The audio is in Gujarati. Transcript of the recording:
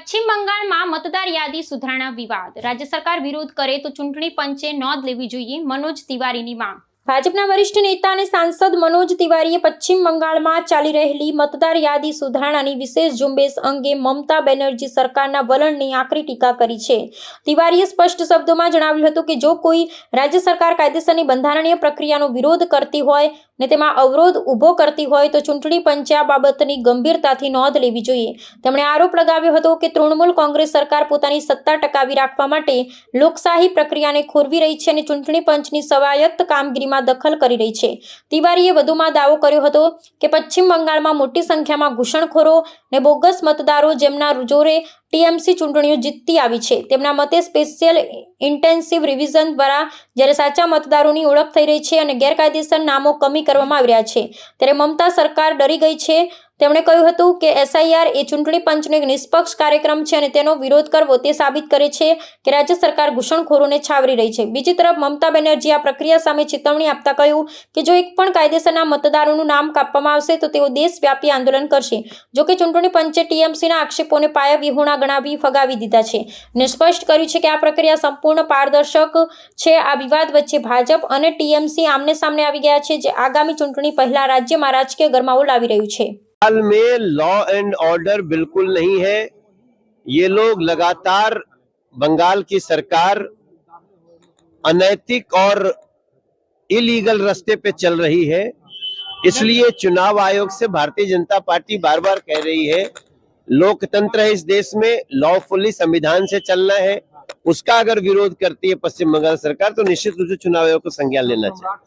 પશ્ચિમ બંગાળમાં મતદાર યાદી સુધારણા વિવાદ. રાજ્ય સરકાર વિરોધ કરે તો ચૂંટણી પંચે નોંધ લેવી જોઈએ. મનોજ તિવારીની માંગ. ભાજપના વરિષ્ઠ નેતા અને સાંસદ મનોજ તિવારીએ પશ્ચિમ બંગાળમાં ચાલી રહેલી મતદાર યાદી સુધારણાની વિશેષ ઝુંબેશ અંગે મમતા બેનર્જી સરકારના વલણની આકરી ટીકા કરી છે. તિવારીએ સ્પષ્ટ શબ્દોમાં જણાવ્યું હતું કે જો કોઈ રાજ્ય સરકાર કાયદેસરની બંધારણીય પ્રક્રિયાનો વિરોધ કરતી હોય ને તેમાં અવરોધ ઊભો કરતી હોય તો ચૂંટણી પંચે આ બાબતની ગંભીરતાથી નોંધ લેવી જોઈએ. તેમણે આરોપ લગાવ્યો હતો કે તૃણમૂલ કોંગ્રેસ સરકાર પોતાની સત્તા ટકાવી રાખવા માટે લોકશાહી પ્રક્રિયાને ખોરવી રહી છે અને ચૂંટણી પંચની સ્વાયત્ત કામગીરીમાં દખલ કરી રહી છે. તિવારીએ વધુમાં દાવો કર્યો હતો કે પશ્ચિમ બંગાળમાં મોટી સંખ્યામાં ઘૂસણખોરો ને બોગસ મતદારો જેમના જોરે ટીએમસી ચૂંટણીઓ જીતતી આવી છે. તેમના મતે સ્પેશિયલ ઇન્ટેન્સિવ રિવિઝન દ્વારા જ્યારે સાચા મતદારોની ઓળખ થઈ રહી છે અને ગેરકાયદેસર નામો કમી કરવામાં આવી રહ્યા છે, ત્યારે મમતા સરકાર ડરી ગઈ છે તેમણે કહ્યું હતું કે એસઆઈઆર એ ચૂંટણી પંચનો એક નિષ્પક્ષ કાર્યક્રમ છે અને તેનો વિરોધ કરવો તે સાબિત કરે છે કે રાજ્ય સરકાર ઘૂસણખોરોને છાવરી રહી છે. બીજી તરફ મમતા બેનર્જી આ પ્રક્રિયા સામે ચેતવણી આપતા કહ્યું કે જો એક પણ કાયદેસરના મતદારોનું નામ કાપવામાં આવશે તો તેઓ દેશવ્યાપી આંદોલન કરશે જોકે ચૂંટણી પંચે ટીએમસીના આક્ષેપોને પાયા વિહોણા ગણાવી ફગાવી દીધા છે. અને સ્પષ્ટ કર્યું છે કે આ પ્રક્રિયા સંપૂર્ણ પારદર્શક છે. આ વિવાદ વચ્ચે ભાજપ અને ટીએમસી આમને સામને આવી ગયા છે, જે આગામી ચૂંટણી પહેલા રાજ્યમાં રાજકીય ગરમાવો લાવી રહ્યું છે. हाल में लॉ एंड ऑर्डर बिल्कुल नहीं है। ये लोग लगातार बंगाल की सरकार अनैतिक और इलीगल रास्ते पे चल रही है। इसलिए चुनाव आयोग से भारतीय जनता पार्टी बार बार कह रही है, लोकतंत्र है इस देश में लॉफुली संविधान से चलना है। उसका अगर विरोध करती है पश्चिम बंगाल सरकार तो निश्चित रूप से चुनाव आयोग को संज्ञान लेना चाहिए।